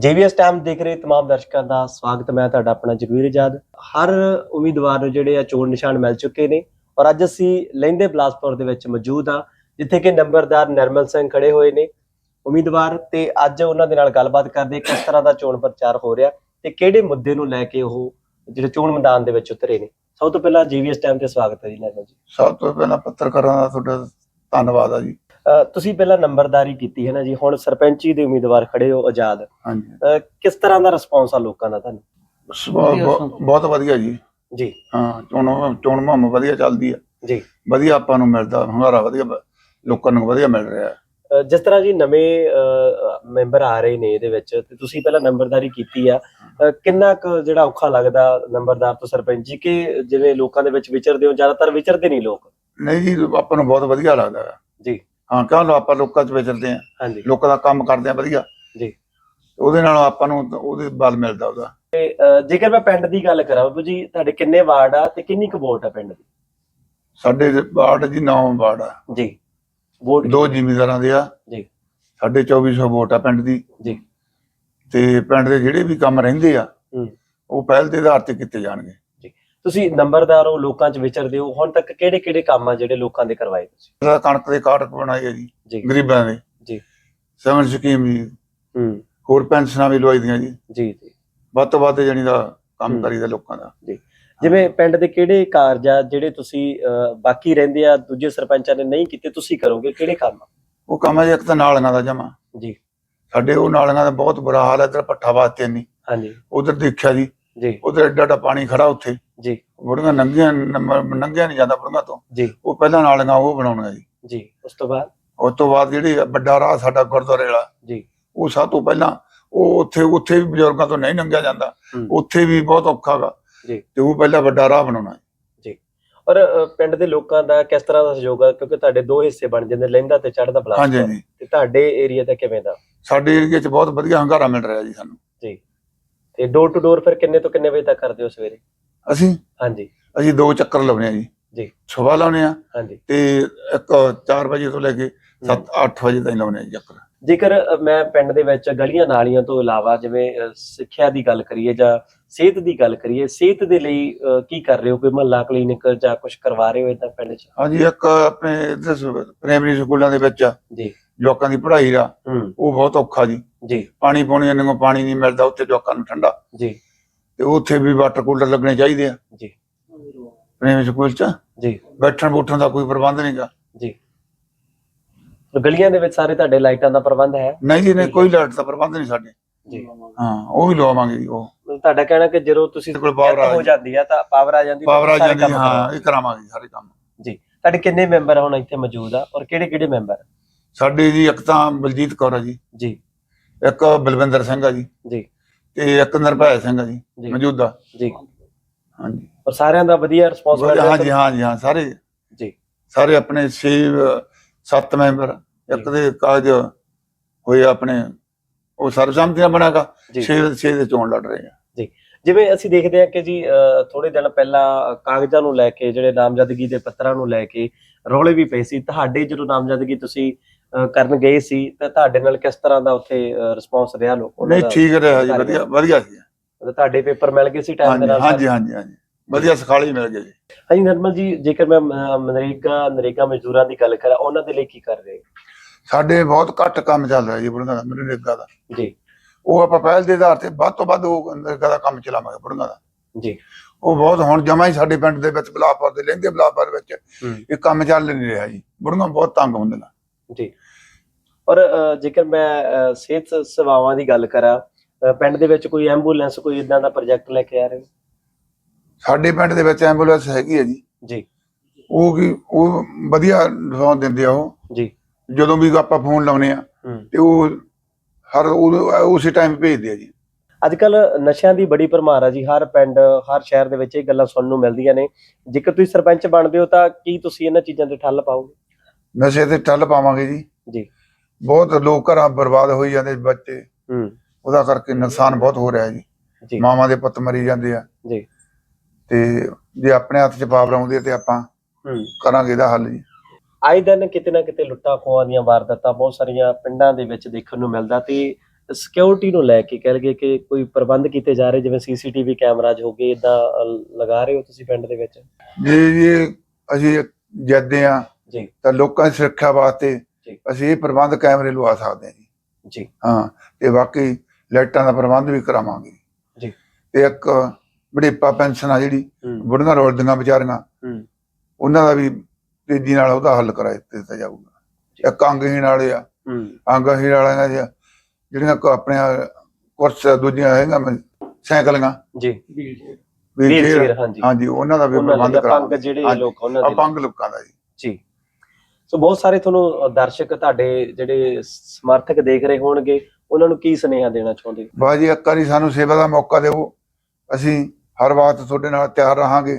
ਜੀਵੀਐਸ time ਦੇਖ ਰਹੇ तमाम ਦਰਸ਼ਕਾਂ ਦਾ ਸਵਾਗਤ ਮੈਂ ਤੁਹਾਡਾ ਆਪਣਾ ਜਗਵੀਰ ਆਜ਼ਾਦ ਹਰ ਉਮੀਦਵਾਰ ਨੂੰ ਜਿਹੜੇ ਆ ਚੋਣ ਨਿਸ਼ਾਨ ਮਿਲ ਚੁੱਕੇ ਨੇ ਔਰ ਅੱਜ ਅਸੀਂ ਲਹਿੰਦੇ ਬਲਾਸਪੁਰ ਦੇ ਵਿੱਚ ਮੌਜੂਦ ਆ ਜਿੱਥੇ ਕਿ ਨੰਬਰਦਾਰ ਨਰਮਲ ਸਿੰਘ ਖੜੇ ਹੋਏ ਨੇ ਉਮੀਦਵਾਰ ਤੇ ਅੱਜ ਉਹਨਾਂ ਦੇ ਨਾਲ ਗੱਲਬਾਤ ਕਰਦੇ ਕਿਸ ਤਰ੍ਹਾਂ ਦਾ ਚੋਣ ਪ੍ਰਚਾਰ ਹੋ ਰਿਹਾ ਤੇ ਕਿਹੜੇ ਮੁੱਦੇ ਨੂੰ ਲੈ ਕੇ ਉਹ ਜਿਹੜੇ ਚੋਣ ਮੈਦਾਨ ਦੇ ਵਿੱਚ ਉਤਰੇ ਨੇ ਸਭ ਤੋਂ ਪਹਿਲਾਂ ਜੀਵੀਐਸ ਟਾਈਮ ਤੇ ਸਵਾਗਤ ਹੈ ਜੀ ਨਰਮਲ ਜੀ ਸਭ ਤੋਂ ਪਹਿਲਾਂ ਪੱਤਰਕਾਰਾਂ ਦਾ ਤੁਹਾਡਾ ਧੰਨਵਾਦ ਆ ਜੀ ਅਹ ਤੁਸੀਂ ਪਹਿਲਾਂ ਨੰਬਰਦਾਰੀ ਕੀਤੀ ਹੈ ਨਾ ਜੀ ਹੁਣ ਸਰਪੰਚੀ ਦੇ ਉਮੀਦਵਾਰ ਖੜੇ ਹੋ ਆਜ਼ਾਦ। ਹਾਂਜੀ। ਕਿਸ ਤਰ੍ਹਾਂ ਦਾ ਰਿਸਪੌਂਸ ਆ ਲੋਕਾਂ ਦਾ ਤੁਹਾਨੂੰ? ਸੁਭਾਅ ਬਹੁਤ ਵਧੀਆ ਜੀ। ਜੀ। ਹਾਂ ਚੋਣ ਚੋਣ ਮੁਹਿੰਮ ਵਧੀਆ ਚੱਲਦੀ ਆ। ਜੀ। ਵਧੀਆ ਆਪਾਂ ਨੂੰ ਮਿਲਦਾ ਹੰਗਾਰਾ ਵਧੀਆ ਬ- ਲੋਕਾਂ ਨੂੰ ਵਧੀਆ ਮਿਲ ਰਿਹਾ। ਜਿਸ ਤਰ੍ਹਾਂ ਜੀ ਨਵੇਂ ਮੈਂਬਰ ਆ ਰਹੇ ਨੇ ਇਹਦੇ ਵਿੱਚ ਤੇ ਤੁਸੀਂ ਪਹਿਲਾਂ ਨੰਬਰਦਾਰੀ ਕੀਤੀ ਆ। ਕਿੰਨਾ ਕੁ ਜਿਹੜਾ ਔਖਾ ਲੱਗਦਾ ਨੰਬਰਦਾਰ ਤੋਂ ਸਰਪੰਚੀ ਕਿ ਜਿਵੇਂ ਲੋਕਾਂ ਦੇ ਵਿੱਚ ਵਿਚਰਦੇ ਹੋ ਜ਼ਿਆਦਾਤਰ ਵਿਚਰਦੇ ਨਹੀਂ ਲੋਕ? ਨਹੀਂ ਜੀ ਆਪਾਂ ਨੂੰ ਬਹੁਤ ਵਧੀਆ ਲੱਗਦਾ। ਜੀ। ਹਾਂ ਕਿਉਂ ਲੋ ਆਪਾਂ ਲੋਕਾਂ 'ਚ ਵਿਚਰਦੇ ਆ ਹਾਂਜੀ। ਲੋਕਾਂ ਦਾ ਕੰਮ ਕਰਦੇ ਆ ਵਧੀਆ। ਜੀ। ਉਹਦੇ ਨਾਲ ਆਪਾਂ ਨੂੰ ਉਹਦੇ ਬਲ ਮਿਲਦਾ ਉਹਦਾ। ਅਹ, ਜੇਕਰ ਮੈਂ ਪਿੰਡ ਦੀ ਗੱਲ ਕਰਾਂ ਬਾਬੂ ਜੀ ਤੁਹਾਡੇ ਕਿੰਨੇ ਵਾਰਡ ਆ ਤੇ ਕਿੰਨੀ ਕੁ ਵੋਟ ਆ ਪਿੰਡ ਦੀ? ਸਾਡੇ ਵਾਰਡ ਜੀ 9 ਵਾਰਡ ਆ। ਜੀ। ਵੋਟ ਦੋ ਜ਼ਿਮੀਂਦਾਰਾਂ ਦੇ ਆ। ਜੀ। ਸਾਡੇ 2400 ਵੋਟ ਆ ਪਿੰਡ ਦੀ। ਜੀ। ਤੇ ਪਿੰਡ ਦੇ ਜਿਹੜੇ ਵੀ ਕੰਮ ਰਹਿੰਦੇ ਆ ਹੂੰ। ਉਹ ਪਹਿਲ ਦੇ ਆਧਾਰ ਤੇ ਕੀਤੇ ਜਾਣਗੇ। ਤੁਸੀਂ ਨੰਬਰਦਾਰ ਹੋ ਲੋਕਾਂ 'ਚ ਵਿਚਰਦੇ ਹੋ ਹੁਣ ਤੱਕ ਕਿਹੜੇ ਕਿਹੜੇ ਕੰਮ ਆ ਜਿਹੜੇ ਲੋਕਾਂ ਦੇ ਕਰਵਾਏ ਤੁਸੀਂ? ਜਿਹੜਾ ਕਣਕ ਦੇ ਕਾਰਡ ਬਣਾਏ ਆ ਜੀ ਜੀ। ਗਰੀਬਾਂ ਦੇ। ਜੀ। ਸੈਵਨ ਸਕੀਮ ਜੀ। ਹੂੰ। ਹੋਰ ਪੈਨਸ਼ਨਾਂ ਵੀ ਲਵਾਈ ਦੀਆਂ ਜੀ। ਜੀ ਜੀ। ਵੱਧ ਤੋਂ ਵੱਧ ਜਣੀ ਦਾ ਕੰਮ ਹੂੰ। ਕਰੀਦਾ ਲੋਕਾਂ ਦਾ। ਜਿਵੇਂ ਪਿੰਡ ਦੇ ਕਿਹੜੇ ਕਾਰਜ ਆ ਜਿਹੜੇ ਤੁਸੀਂ ਅਹ, ਬਾਕੀ ਰਹਿੰਦੇ ਆ ਦੂਜੇ ਸਰਪੰਚਾਂ ਨੇ ਨਹੀਂ ਕੀਤੇ ਤੁਸੀਂ ਕਰੋਗੇ? ਕਿਹੜੇ ਕੰਮ? ਆ? ਉਹ ਕੰਮ ਹੈ ਜੀ ਇੱਕ ਤਾਂ ਨਾਲੀਆਂ ਦਾ ਜਮਾ। ਜੀ। ਸਾਡੇ ਉਹ ਨਾਲੀਆਂ ਦਾ ਬਹੁਤ ਬੁਰਾ ਹਾਲ ਹੈ ਇਧਰ ਪੱਠਾ ਵਾਸਤੇ ਨਹੀਂ ਹਾਂਜੀ। ਉਧਰ ਦੇਖਿਆ ਜੀ। ਜੀ। ਉਧਰ ਐਡਾ ਐਡਾ ਪਾਣੀ ਖੜਾ ਉੱਥੇ। ਜੀ। ਬੁੜੀਆਂ ਨੰਗੀਆਂ ਨੰਗੀਆਂ ਨਹੀਂ ਜਾਂਦਾ ਬੁੜੀਆਂ ਤੋਂ। ਜੀ। ਉਹ ਪਹਿਲਾਂ ਨਾਲੀਆਂ ਉਹ ਬਣਾਉਣੀਆਂ ਜੀ। ਜੀ ਉਸ ਤੋਂ ਬਾਅਦ? ਉਸ ਤੋਂ ਬਾਅਦ ਜਿਹੜੀ ਵੱਡਾ ਰਾਹ ਸਾਡਾ ਗੁਰਦੁਆਰੇ ਵਾਲਾ ਜੀ। ਉਹ ਸਭ ਤੋਂ ਪਹਿਲਾਂ ਉਹ ਉੱਥੇ ਉੱਥੇ ਵੀ ਬਜ਼ੁਰਗਾਂ ਤੋਂ ਨਹੀਂ ਲੰਘਿਆ ਜਾਂਦਾ। ਉੱਥੇ ਵੀ ਬਹੁਤ ਔਖਾ ਗਾ। ਜੀ। ਤੇ ਉਹ ਪਹਿਲਾਂ ਵੱਡਾ ਰਾਹ ਬਣਾਉਣਾ ਔਰ ਅਹ, ਪਿੰਡ ਦੇ ਲੋਕਾਂ ਦਾ ਕਿਸ ਤਰ੍ਹਾਂ ਦਾ ਸਹਿਯੋਗ ਆ? ਕਿਉਂਕਿ ਤੁਹਾਡੇ ਦੋ ਹਿੱਸੇ ਬਣ ਜਾਂਦੇ ਲਹਿੰਦਾ ਤੇ ਚੜ੍ਹਦਾ ਬਲਾਕ ਤੇ ਤੁਹਾਡੇ ਏਰੀਆ ਦਾ ਕਿਵੇਂ ਦਾ? ਸਾਡੇ ਏਰੀਏ 'ਚ ਬਹੁਤ ਵਧੀਆ ਹੰਗਾਰਾ ਮਿਲ ਰਿਹਾ ਜੀ ਸਾਨੂੰ। ਤੇ ਡੋਰ ਟੂ ਡੋਰ ਫਿਰ ਕਿੰਨੇ ਤੋਂ ਕਿੰਨੇ ਵਜੇ ਤੱਕ ਕਰਦੇ ਹੋ ਸਵੇਰੇ? ਅਸੀਂ? ਹਾਂਜੀ। ਅਸੀਂ ਦੋ ਚੱਕਰ ਲਾਉਨੇ ਆ ਜੀ। ਜੀ। ਸਵੇਰ ਲਾਉਨੇ ਆ ਹਾਂਜੀ। ਤੇ ਇੱਕ 4 ਵਜੇ ਤੋਂ ਲੈ ਕੇ 7 8 ਵਜੇ ਤਾਈਂ ਲਾਉਨੇ ਆ ਚੱਕਰ। ਜੇਕਰ ਮੈਂ ਪਿੰਡ ਦੇ ਵਿੱਚ ਗਲੀਆਂ ਨਾਲੀਆਂ ਤੋਂ ਇਲਾਵਾ ਜਿਵੇਂ ਸਿੱਖਿਆ ਦੀ ਗੱਲ ਕਰੀਏ ਜਾਂ ਸਿਹਤ ਦੀ ਗੱਲ ਕਰੀਏ ਸਿਹਤ ਦੇ ਲਈ ਕੀ ਕਰ ਰਹੇ ਹੋ? ਕੋਈ ਮਹੱਲਾ ਕਲੀਨਿਕ ਜਾਂ ਕੁਝ ਕਰਵਾ ਰਹੇ ਹੋ ਇਦਾਂ ਪਿੰਡ 'ਚ? ਹਾਂਜੀ ਇੱਕ ਆਪਣੇ ਪ੍ਰਾਇਮਰੀ ਸਕੂਲਾਂ ਦੇ ਵਿੱਚ ਜੀ। ਲੋਕਾਂ ਦੀ ਪੜ੍ਹਾਈ ਦਾ। ਉਹ ਬਹੁਤ ਔਖਾ ਜੀ। ਜੀ। ਪਾਣੀ ਪਾਉਣੀ ਇਹਨਾਂ ਨੂੰ ਪਾਣੀ ਨਹੀਂ ਮਿਲਦਾ ਉੱਥੇ ਲੋਕਾਂ ਨੂੰ ਠੰਡਾ। ਜੀ। ਤੇ ਉੱਥੇ ਵੀ ਵਾਟਰ ਕੂਲਰ ਲੱਗਣੇ ਚਾਹੀਦੇ ਆ। ਜੀ। ਪ੍ਰਾਇਮਰੀ ਸਕੂਲ 'ਚ? ਜੀ। ਬੈਠਣ ਬੂਠਣ ਦਾ ਕੋਈ ਪ੍ਰਬੰਧ ਨਹੀਂਗਾ ਜੀ। ਗਲੀਆਂ ਦੇ ਵਿੱਚ ਸਾਰੇ ਤੁਹਾਡੇ ਲਾਈਟਾਂ ਦਾ ਪ੍ਰਬੰਧ ਹੈ? ਨਹੀਂ ਜੀ ਨਹੀਂ ਕੋਈ ਲਾਈਟ ਦਾ ਪ੍ਰਬੰਧ ਨਹੀਂ ਸਾਡੇ। ਜੀ। ਹਾਂ ਉਹ ਵੀ ਲਵਾਵਾਂਗੇ ਜੀ ਉਹ। ਤੁਹਾਡਾ ਕਹਿਣਾ ਕਿ ਜਦੋਂ ਤੁਸੀਂ ਕੋਲ power ਆ ਹੋ ਜਾਂਦੀ। ਆ ਤਾਂ ਪਾਵਰ ਆ ਜਾਂਦੀ ਤਾਂ ਪਾਵਰ ਆ ਸਾਰੇ ਜਾਂਦੀ ਕੰਮ ਹਾਂ ਕਰਵਾਓ। ਇਹ ਕਰਾਵਾਂਗੇ ਸਾਰੇ ਕੰਮ। ਜੀ। ਤੁਹਾਡੇ ਕਿੰਨੇ ਮੈਂਬਰ ਹੁਣ ਇੱਥੇ ਮੌਜੂਦ ਆ ਔਰ ਕਿਹੜੇ ਕਿਹੜੇ ਮੈਂਬਰ? ਸਾਡੇ ਜੀ ਇੱਕ ਤਾਂ ਬਲਜੀਤ ਕੌਰ ਆ ਜੀ। ਜੀ। ਇੱਕ ਬਲਵਿੰਦਰ ਸਿੰਘ ਆ ਜੀ। ਜੀ। ਤੇ ਇੱਕ ਨਿਰਭੈ ਸਿੰਘ ਆ ਜੀ ਜੀ। ਮੌਜੂਦਾ। ਜੀ। ਹਾਂਜੀ। ਔਰ ਸਾਰਿਆਂ ਦਾ ਵਧੀਆ ਰਿਸਪੌਂਸ ਮਿਲ ਰਿਹਾ ਹਾਂਜੀ ਹਾਂਜੀ ਹਾਂ ਸਾਰੇ। ਜੀ। ਸਾਰੇ ਆਪਣੇ 6 7 ਮੈਂਬਰ ਇੱਕ ਦੇ ਕਾਜ ਹੋਏ ਆਪਣੇ ਉਹ ਸਰਬਸੰਮਤੀ ਨਾਲ ਬਣਾਗਾ ਜੀ। 6 6 ਦੇ ਚੋਣ ਲੜ ਰਹੇ ਆ। ਜਿਵੇਂ ਅਸੀਂ ਦੇਖਦੇ ਹਾਂ ਕਿ ਜੀ ਥੋੜੇ ਦਿਨ ਪਹਿਲਾਂ ਕਾਗਜ਼ਾਂ ਨੂੰ ਲੈ ਕੇ ਜਿਹੜੇ ਨਾਮਜ਼ਦਗੀ ਦੇ ਪੱਤਰਾਂ ਨੂੰ ਲੈ ਕੇ ਰੌਲੇ ਵੀ ਪਏ ਸੀ। ਤੁਹਾਡੇ ਜਦੋਂ ਨਾਮਜ਼ਦਗੀ ਤੁਸੀਂ ਕਰਨ ਗਏ ਸੀ ਤਾਂ ਤੁਹਾਡੇ ਨਾਲ ਕਿਸ ਤਰ੍ਹਾਂ ਦਾ ਉੱਥੇ ਰਿਸਪੌਂਸ ਰਿਹਾ ਲੋਕਾਂ? ਨਹੀਂ ਠੀਕ ਰਿਹਾ ਜੀ ਵਧੀਆ ਵਧੀਆ ਸੀ। ਤੁਹਾਡੇ ਪੇਪਰ ਮਿਲ ਗਏ ਸੀ ਟਾਈਮ ਦੇ ਨਾਲ ਹਾਂਜੀ ਹਾਂਜੀ ਹਾਂਜੀ ਵਧੀਆ ਸਖਾਲੀ ਮਿਲ ਗਈ ਜੀ। ਹਾਂਜੀ ਨਰਮਲ ਜੀ ਜੇਕਰ ਮੈਂ ਮਨਰੇਗਾ ਨਰੇਗਾ ਮਜ਼ਦੂਰਾਂ ਦੀ ਗੱਲ ਕਰਾਂ ਉਹਨਾਂ ਦੇ ਲਈ ਕੀ ਕਰ ਰਹੇ? ਸਾਡੇ ਬਹੁਤ ਘੱਟ ਕੰਮ ਚੱਲ ਰਿਹਾ ਜੀ ਬੁੜੀਆਂ ਦਾ ਮਨਰੇਗਾ ਦਾ। ਜੀ। ਉਹ ਆਪਾਂ ਪਹਿਲ ਦੇ ਆਧਾਰ ਤੇ ਵੱਧ ਤੋਂ ਵੱਧ ਉਹ ਨਰੇਗਾ ਦਾ ਕੰਮ ਚਲਾਵਾਂਗੇ ਬੁੜੀਆਂ ਦਾ। ਜੀ। ਉਹ ਬਹੁਤ ਹੁਣ ਜਮਾ ਹੀ ਸਾਡੇ ਪਿੰਡ ਦੇ ਵਿੱਚ ਬਲਾਪੁਰ ਦੇ ਲਹਿੰਦੇ ਬਲਾਪੁਰ ਵਿੱਚ ਇਹ ਕੰਮ ਚੱਲ ਨਹੀਂ ਰਿਹਾ ਜੀ। ਬੁੜੀਆਂ ਬਹੁਤ ਤੰਗ ਹੁੰਦੀਆਂ ਜੀ। ਔਰ ਜੇਕਰ ਮੈਂ ਸਿਹਤ ਸੇਵਾਵਾਂ ਦੀ ਗੱਲ ਕਰਾਂ ਪਿੰਡ ਦੇ ਵਿੱਚ ਕੋਈ ਐਂਬੂਲੈਂਸ ਕੋਈ ਇਦਾਂ ਦਾ ਪ੍ਰੋਜੈਕਟ ਲੈ ਕੇ ਆ ਰਹੇ? ਸਾਡੇ ਪਿੰਡ ਦੇ ਵਿੱਚ ਐਂਬੂਲੈਂਸ ਹੈਗੀ ਹੈ ਜੀ। ਜੀ। ਉਹ ਕੀ ਉਹ ਵਧੀਆ ਦਵਾਉਂ ਦਿੰਦੇ ਆ ਉਹ। ਜੀ। ਜਦੋਂ ਵੀ ਆਪਾਂ ਫੋਨ ਲਾਉਨੇ ਆ ਤੇ ਉਹ ਹਰ ਉਸੇ ਟਾਈਮ ਭੇਜਦੇ ਆ ਜੀ। ਅੱਜ ਕੱਲ ਨਸ਼ਿਆਂ ਦੀ ਬੜੀ ਭਰਮਾਰ ਆ ਜੀ। ਹਰ ਪਿੰਡ ਹਰ ਸ਼ਹਿਰ ਦੇ ਵਿੱਚ ਇਹ ਗੱਲਾਂ ਸੁਣਨ ਨੂੰ ਮਿਲਦੀਆਂ ਨੇ। ਜੇਕਰ ਤੁਸੀਂ ਸਰਪੰਚ ਬਣਦੇ ਹੋ ਤਾਂ ਕੀ ਤੁਸੀਂ ਇਹਨਾਂ ਚੀਜ਼ਾਂ ਤੇ ਠੱਲ ਪਾਓਗੇ? ਨਸ਼ੇ ਤੇ ਠੱਲ ਪਾਵਾਂਗੇ ਜੀ। ਜੀ। ਬਹੁਤ ਲੋਕ ਘਰਾਂ ਬਰਬਾਦ ਹੋਈ ਜਾਂਦੇ ਬੱਚੇ। ਹੂੰ। ਉਹਦਾ ਕਰਕੇ ਨੁਕਸਾਨ ਬਹੁਤ ਹੋ ਰਿਹਾ ਜੀ। ਜੀ। ਮਾਵਾਂ ਦੇ ਪੁੱਤ ਮਰੀ ਜਾਂਦੇ ਆ। ਜੀ। ਤੇ ਜੇ ਆਪਣੇ ਹੱਥ 'ਚ ਪਾਵਰ ਆਉਂਦੀ ਹੈ ਤੇ ਆਪਾਂ ਹੂੰ। ਕਰਾਂਗੇ ਇਹਦਾ ਹੱਲ ਜੀ। ਆਏ ਦਿਨ ਕਿਤੇ ਨਾ ਕਿਤੇ ਲੁੱਟਾਂ ਖੋਹਾਂ ਦੀਆਂ ਵਾਰਦਾਤਾਂ ਬਹੁਤ ਸਾਰੀਆਂ ਪਿੰਡਾਂ ਦੇ ਵਿੱਚ ਦੇਖਣ ਨੂੰ ਮਿਲਦਾ ਤੇ ਸਿਕਿਉਰਿਟੀ ਨੂੰ ਲੈ ਕੇ ਕਹਿ ਲਈਏ ਕਿ ਕੋਈ ਪ੍ਰਬੰਧ ਕੀਤੇ ਜਾ ਰਹੇ ਜਿਵੇਂ ਸੀਸੀਟੀਵੀ ਕੈਮਰਾਜ ਹੋ ਗਏ ਇਦਾਂ ਲਗਾ ਰਹੇ ਹੋ ਤੁਸੀਂ ਪਿੰਡ ਦੇ ਵਿੱਚ? ਜੇ ਜੇ ਅਸੀਂ ਜੱਦੇ ਆ ਜੀ। ਤਾਂ ਲੋਕਾਂ ਦੀ ਸੁਰੱਖਿਆ ਵਾਸਤੇ। ਅਸੀਂ ਇਹ ਪ੍ਰਬੰਧ ਕੈਮਰੇ ਲਵਾ ਸਕਦੇ ਹਾਂ ਜੀ। ਜੀ। ਹਾਂ ਤੇ ਬਾਕੀ ਲਾਈਟਾਂ ਦਾ ਪ੍ਰਬੰਧ ਵੀ ਕਰਾਵਾਂਗੇ। ਜੀ। ਤੇ ਇੱਕ ਬੜੇਪਾ ਪੈਨਸ਼ਨ ਆ ਜਿਹੜੀ ਬੁੜੀਆਂ ਰੋਲਦੀਆਂ ਵਿਚਾਰੀਆਂ। ਹੂੰ। ਉਹਨਾਂ ਦਾ ਵੀ ਤੇਜ਼ੀ ਨਾਲ ਉਹਦਾ ਹੱਲ ਕਰਾ ਦਿੱਤਾ ਜਾਊਗਾ। ਇੱਕ ਅੰਗਹੀਣ ਵਾਲੇ ਆ। ਹੂੰ। ਅੰਗਹੀਣ ਵਾਲਿਆਂ ਦੀਆਂ ਜਿਹੜੀਆਂ ਆਪਣੇ ਕੁਰਸ ਦੂਜੀਆਂ ਹੈਗੀਆਂ ਮ- ਸਾਈਕਲੀਆਂ। ਜੀ। ਵੀਲਚੇਅਰ। ਹਾਂਜੀ। ਹਾਂਜੀ ਉਹਨਾਂ ਦਾ ਵੀ ਪ੍ਰਬੰਧ ਦੇ ਕਰਾਵਾਂਗੇ। ਜਿਹੜੇ ਹਾਂਜੀ। ਲੋਕ ਉਹਨਾਂ ਦੇ ਅਪੰਗ ਲੋਕਾਂ ਦਾ ਜੀ। ਜੀ। ਸੋ ਬਹੁਤ ਸਾਰੇ ਤੁਹਾਨੂੰ ਦਰਸ਼ਕ ਤੁਹਾਡੇ ਜਿਹੜੇ ਸਮਰਥਕ ਦੇਖ ਰਹੇ ਹੋਣਗੇ ਉਹਨਾਂ ਨੂੰ ਕੀ ਸੁਨੇਹਾ ਦੇਣਾ ਚਾਹੁੰਦੇ? ਬਾਜੀ ਇੱਕ ਵਾਰੀ ਸਾਨੂੰ ਸੇਵਾ ਦਾ ਮੌਕਾ ਦਿਓ। ਅਸੀਂ ਹਰ ਵਾਰ ਤੁਹਾਡੇ ਨਾਲ ਤਿਆਰ ਰਹਾਂਗੇ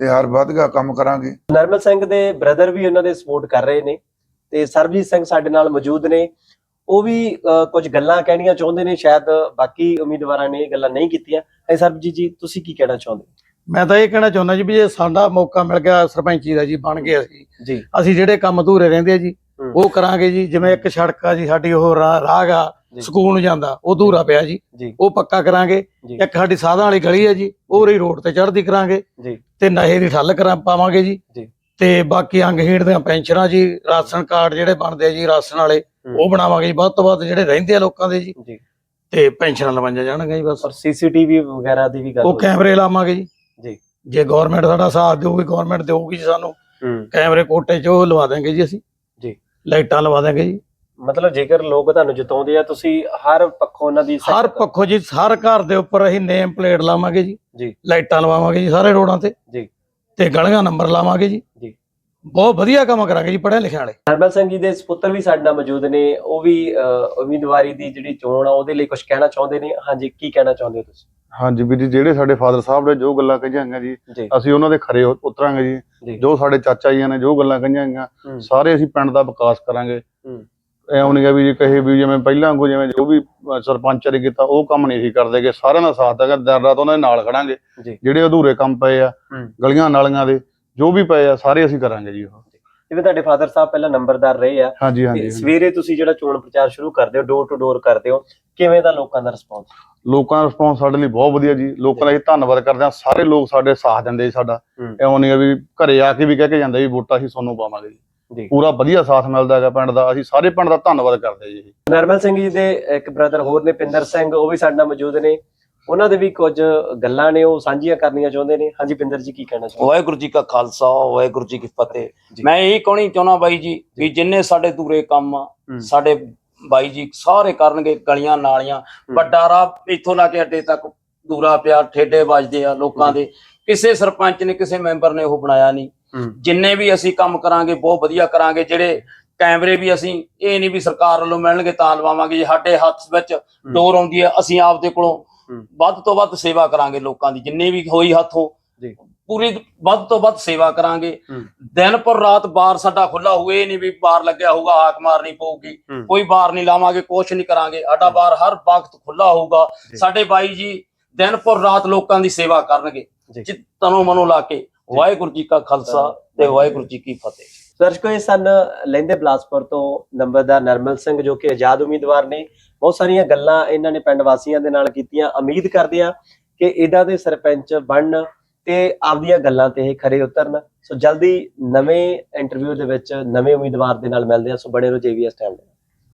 ਤੇ ਹਰ ਵਧਗਾ ਕੰਮ ਕਰਾਂਗੇ। ਨਰਮਲ ਸਿੰਘ ਦੇ ਬ੍ਰਦਰ ਵੀ ਉਹਨਾਂ ਦੇ ਸਪੋਰਟ ਕਰ ਰਹੇ ਨੇ ਤੇ ਸਰਬਜੀਤ ਸਿੰਘ ਸਾਡੇ ਨਾਲ ਮੌਜੂਦ ਨੇ। ਉਹ ਵੀ ਕੁਝ ਗੱਲਾਂ ਕਹਿਣੀਆਂ ਚਾਹੁੰਦੇ ਨੇ ਸ਼ਾਇਦ ਬਾਕੀ ਉਮੀਦਵਾਰਾਂ ਨੇ ਇਹ ਗੱਲਾਂ ਨਹੀਂ ਕੀਤੀਆਂ। ਐ ਸਰਬਜੀਤ ਜੀ ਤੁਸੀਂ ਕੀ ਕਹਿਣਾ ਚਾਹੁੰਦੇ ਮੈਂ ਤਾਂ ਇਹ ਕਹਿਣਾ ਚਾਹੁੰਦਾ ਜੀ ਵੀ ਜੇ ਸਾਡਾ ਮੌਕਾ ਮਿਲ ਗਿਆ ਸਰਪੰਚੀ ਦਾ ਜੀ ਬਣ ਗਏ ਅਸੀਂ। ਜੀ। ਅਸੀਂ ਜਿਹੜੇ ਕੰਮ ਅਧੂਰੇ ਰਹਿੰਦੇ ਆ ਜੀ। ਉਹ ਕਰਾਂਗੇ ਜੀ। ਜਿਵੇਂ ਇੱਕ ਸੜਕ ਆ ਜੀ ਸਾਡੀ ਉਹ ਰਾ- ਰਾਹ ਜੀ। ਸਕੂਲ ਨੂੰ ਜਾਂਦਾ ਉਹ ਅਧੂਰਾ ਪਿਆ ਜੀ। ਉਹ ਪੱਕਾ ਕਰਾਂਗੇ। ਇੱਕ ਸਾਡੀ ਸਾਧਾਂ ਵਾਲੀ ਗਲੀ ਹੈ ਜੀ ਉਹ ਰਹੀ ਰੋਡ ਤੇ ਚੜ੍ਹਦੀ ਕਰਾਂਗੇ। ਤੇ ਨਸ਼ੇ ਦੀ ਠੱਲ ਕਰਾ ਪਾਵਾਂਗੇ ਜੀ। ਤੇ ਬਾਕੀ ਅੰਗਹੀਣ ਦੀਆਂ ਪੈਨਸ਼ਨਾਂ ਜੀ ਰਾਸ਼ਨ ਕਾਰਡ ਜਿਹੜੇ ਬਣਦੇ ਆ ਜੀ ਰਾਸ਼ਨ ਵਾਲੇ। ਉਹ ਬਣਾਵਾਂਗੇ ਜੀ। ਵੱਧ ਤੋਂ ਵੱਧ ਜਿਹੜੇ ਰਹਿੰਦੇ ਆ ਲੋਕਾਂ ਦੇ ਜੀ। ਤੇ ਪੈਨਸ਼ਨਾਂ ਲਵਾਈਆਂ ਜਾਣਗੀਆਂ ਜੀ ਬਸ। ਔਰ ਸੀਸੀਟੀਵੀ ਵਗੈਰਾ ਦੀ ਵੀ ਗੱਲ ਉਹ। ਕੈਮਰੇ ਲਾਵਾਂਗੇ ਜੀ। ਜੀ। ਜੇ ਗਵਰਨਮੈਂਟ ਸਾਡਾ ਸਾਥ ਦੇਊਗੀ ਗਵਰਨਮੈਂਟ ਦੇਊਗੀ ਜੀ ਸਾਨੂੰ। ਕੈਮਰੇ ਕੋਟੇ 'ਚ ਉਹ ਲਵਾ ਦਾਂਗੇ ਜੀ ਅਸੀਂ। ਜੀ। ਲਾਈਟਾਂ ਲਵਾ ਦਾਂਗੇ ਜੀ। ਮਤਲਬ ਜੇਕਰ ਲੋਕ ਤੁਹਾਨੂੰ ਜਿਤਾਉਂਦੇ ਆ ਤੁਸੀਂ ਹਰ ਪੱਖੋਂ ਉਹਨਾਂ ਦੀ ਹਰ ਪੱਖੋਂ ਜੀ ਹਰ ਘਰ ਦੇ ਉੱਪਰ ਅਸੀਂ ਨੇਮ ਪਲੇਟ ਲਾਵਾਂਗੇ ਜੀ। ਜੀ। ਲਾਈਟਾਂ ਲਵਾਵਾਂਗੇ ਜੀ ਸਾਰੇ ਰੋਡਾਂ ਤੇ। ਜੀ। ਤੇ ਗਲੀਆਂ ਨੰਬਰ ਲਾਵਾਂਗੇ ਜੀ। ਜੀ। ਬਹੁਤ ਵਧੀਆ ਕੰਮ ਕਰਾਂਗੇ ਜੀ ਪੜ੍ਹਿਆ ਲਿਖਿਆ ਵਾਲੇ। ਨਰਮਲ ਸਿੰਘ ਜੀ ਦੇ ਸੁਪੁੱਤਰ ਵੀ ਸਾਡੇ ਨਾਲ ਮੌਜੂਦ ਨੇ ਉਹ ਵੀ ਉਮੀਦਵਾਰੀ ਦੀ ਜਿਹੜੀ ਚੋਣ ਆ ਉਹਦੇ ਲਈ ਕੁਝ ਕਹਿਣਾ ਚਾਹੁੰਦੇ ਨੇ? ਹਾਂਜੀ ਕੀ ਕਹਿਣਾ ਚਾਹੁੰਦੇ ਹੋ ਤੁਸੀਂ? ਹਾਂਜੀ ਵੀਰ ਜੀ ਜਿਹੜੇ ਸਾਡੇ ਫਾਦਰ ਸਾਹਿਬ ਨੇ ਜੋ ਗੱਲਾਂ ਕਹੀਆਂ ਗਈਆਂ ਜੀ ਜੀ। ਅਸੀਂ ਉਹਨਾਂ ਦੇ ਖਰੇ ਉਤਰਾਂਗੇ ਜੀ। ਜੀ। ਜੋ ਸਾਡੇ ਚਾਚਾ ਜੀਆਂ ਨੇ ਜੋ ਗੱਲਾਂ ਕਹੀਆਂ ਗਈਆਂ ਹੂੰ, ਸਾਰੇ ਅਸੀਂ ਪਿੰਡ ਦਾ ਵਿਕਾਸ ਕਰਾਂਗੇ। ਐਉਂ ਨਹੀਂ ਵੀ ਜੀ ਕਹੇ ਵੀ ਜਿਵੇਂ ਪਹਿਲਾਂ ਵਾਂਗੂ ਜਿਵੇਂ ਜੋ ਵੀ ਸਰਪੰਚ ਨੇ ਕੀਤਾ ਉਹ ਕੰਮ ਨਹੀਂ ਅਸੀਂ ਕਰਦੇਗੇ ਸਾਰਿਆਂ ਦਾ ਸਾਥ ਹੈਗਾ ਦਿਨ ਰਾਤ ਉਹਨਾਂ ਦੇ ਨਾਲ ਖੜਾਂਗੇ। ਜੀ। ਜਿਹੜੇ ਅਧੂਰੇ ਕੰਮ ਪਏ ਆ। ਗਲੀਆਂ ਨਾਲੀਆਂ ਦੇ ਜੋ ਵੀ ਪਏ ਆ ਸਾਰੇ ਅਸੀਂ ਕਰਾਂਗੇ ਜੀ ਉਹ। ਜਿਵੇਂ ਤੁਹਾਡੇ ਫਾਦਰ ਸਾਹਿਬ ਪਹਿਲਾਂ ਨੰਬਰਦਾਰ ਰਹੇ ਆ ਹਾਂਜੀ ਤੇ ਹਾਂਜੀ। ਹਾਂਜੀ। ਸਵੇਰੇ ਤੁਸੀਂ ਜਿਹੜਾ ਚੋਣ ਪ੍ਰਚਾਰ ਸ਼ੁਰੂ ਕਰਦੇ ਹੋ ਡੋਰ ਟੂ ਡੋਰ ਕਰਦੇ ਹੋ ਕਿਵੇਂ ਦਾ ਲੋਕਾਂ ਦਾ ਰਿਸਪੌਂਸ ਲੋਕਾਂ ਦਾ ਰਿਸਪੌਂਸ ਸਾਡੇ ਲਈ ਬਹੁਤ ਵਧੀਆ ਜੀ। ਲੋਕਾਂ ਦਾ ਅਸੀਂ ਧੰਨਵਾਦ ਕਰਦੇ ਹਾਂ। ਸਾਰੇ ਲੋਕ ਸਾਡੇ ਸਾਥ ਦਿੰਦੇ ਜੀ ਸਾਡਾ। ਹੂੰ। ਐਉਂ ਨਹੀਂ ਗਾ ਵੀ ਘਰੇ ਆ ਕੇ ਵੀ ਕਹਿ ਕੇ ਜਾਂਦੇ ਵੀ ਵੋਟਾਂ ਅਸੀਂ ਤੁਹਾਨੂੰ ਪਾਵਾਂਗੇ ਜੀ। ਜੀ। ਪੂਰਾ ਵਧੀਆ ਸਾਥ ਮਿਲਦਾ ਹੈਗਾ ਪਿੰਡ ਦਾ। ਅਸੀਂ ਸਾਰੇ ਪਿੰਡ ਦਾ ਧੰਨਵਾਦ ਕਰਦੇ ਜੀ। ਨਰਮਲ ਸਿੰਘ ਜੀ ਦੇ ਇੱਕ ਬ੍ਰਦਰ ਹੋਰ ਨੇ ਪਿੰਦਰ ਸਿੰਘ ਉਹ ਵੀ ਸਾਡੇ ਨਾਲ ਮੌਜੂਦ ਨੇ। ਉਹਨਾਂ ਦੇ ਵੀ ਕੁਝ ਗੱਲਾਂ ਨੇ ਉਹ ਸਾਂਝੀਆਂ ਕਰਨੀਆਂ ਚਾਹੁੰਦੇ ਨੇ। ਹਾਂਜੀ ਪਿੰਦਰ ਜੀ ਕੀ ਕਹਿਣਾ ਚਾਹੁੰਦੇ? ਵਾਹਿਗੁਰੂ ਜੀ ਕਾ ਖਾਲਸਾ ਵਾਹਿਗੁਰੂ ਜੀ ਕੀ ਫਤਿਹ। ਮੈਂ ਇਹ ਕਹਿਣੀ ਚਾਹੁੰਦਾ ਬਾਈ ਜੀ ਵੀ ਜਿੰਨੇ ਸਾਡੇ ਦੂਰੇ ਕੰਮ ਆ। ਸਾਡੇ ਬਾਈ ਜੀ ਸਾਰੇ ਕਰਨਗੇ ਗਲੀਆਂ ਨਾਲੀਆਂ। ਵੱਡਾ ਰਾਹ ਇੱਥੋਂ ਲਾ ਕੇ ਅੱਡੇ ਤੱਕ ਦੂਰਾ ਪਿਆ ਠੇਡੇ ਵੱਜਦੇ ਆ ਲੋਕਾਂ ਦੇ। ਕਿਸੇ ਸਰਪੰਚ ਨੇ ਕਿਸੇ ਮੈਂਬਰ ਨੇ ਉਹ ਬਣਾਇਆ ਨਹੀਂ। ਜਿੰਨੇ ਵੀ ਅਸੀਂ ਕੰਮ ਕਰਾਂਗੇ ਬਹੁਤ ਵਧੀਆ ਕਰਾਂਗੇ। ਜਿਹੜੇ ਕੈਮਰੇ ਵੀ ਅਸੀਂ ਇਹ ਨਹੀਂ ਵੀ ਸਰਕਾਰ ਵੱਲੋਂ ਮਿਲਣਗੇ ਤਾਂ ਲਵਾਵਾਂਗੇ। ਜੇ ਸਾਡੇ ਹੱਥ ਵਿੱਚ ਡੋਰ ਆਉਂਦੀ ਹੈ ਅਸੀਂ ਆਪਦੇ ਕੋਲੋਂ। ਵੱਧ ਤੋਂ ਵੱਧ ਸੇਵਾ ਕਰਾਂਗੇ ਲੋਕਾਂ ਦੀ ਜਿੰਨੇ ਵੀ ਹੋਈ ਹੱਥੋਂ। ਜੀ। ਪੂਰੀ ਵੱਧ ਤੋਂ ਵੱਧ ਸੇਵਾ ਕਰਾਂਗੇ। ਦਿਨ ਪਰ ਰਾਤ ਬਾਰ ਸਾਡਾ ਖੁੱਲਾ ਇਹ ਨਹੀਂ ਵੀ ਬਾਰ ਲੱਗਿਆ ਹੋਊਗਾ ਹਾਕ ਮਾਰਨੀ ਪਊਗੀ। ਕੋਈ ਬਾਰ ਨਹੀਂ ਲਾਵਾਂਗੇ ਕੁਛ ਨਹੀਂ ਕਰਾਂਗੇ। ਸਾਡਾ ਬਾਰ ਹਰ ਵਕਤ ਖੁੱਲਾ ਹੋਊਗਾ। ਸਾਡੇ ਬਾਈ ਜੀ ਦਿਨ ਪਰ ਰਾਤ ਲੋਕਾਂ ਦੀ ਸੇਵਾ ਕਰਨਗੇ। ਤਨੋਂ ਮਨੋਂ ਲਾ ਕੇ ਵਾਹਿਗੁਰੂ ਜੀ ਕਾ ਖਾਲਸਾ ਤੇ ਵਾਹਿਗੁਰੂ ਜੀ ਕੀ ਫਤਿਹ। ਦਰਸ਼ਕੋ, ਇਹ ਸਨ ਲੈਂਦੇ ਬਲਾਸਪੁਰ ਤੋਂ ਨੰਬਰਦਾਰ ਨਰਮਲ ਸਿੰਘ, ਜੋ ਕਿ ਆਜ਼ਾਦ ਉਮੀਦਵਾਰ ਨੇ। ਬਹੁਤ ਸਾਰੀਆਂ ਗੱਲਾਂ ਇਹਨਾਂ ਨੇ ਪਿੰਡ ਵਾਸੀਆਂ ਦੇ ਨਾਲ ਕੀਤੀਆਂ। ਉਮੀਦ ਕਰਦੇ ਆ ਕਿ ਇਦਾਂ ਦੇ ਸਰਪੰਚ ਬਣਨ ਤੇ ਆਪਦੀਆਂ ਗੱਲਾਂ ਤੇ ਇਹ ਖਰੇ ਉਤਰਨ। ਸੋ ਜਲਦੀ ਨਵੇਂ ਇੰਟਰਵਿਊ ਦੇ ਵਿੱਚ ਨਵੇਂ ਉਮੀਦਵਾਰ ਦੇ ਨਾਲ ਮਿਲਦੇ ਆ ਸੋ ਬਣੇ ਰਹੋ ਜੀਵੀਐਸ ਟਾਈਮ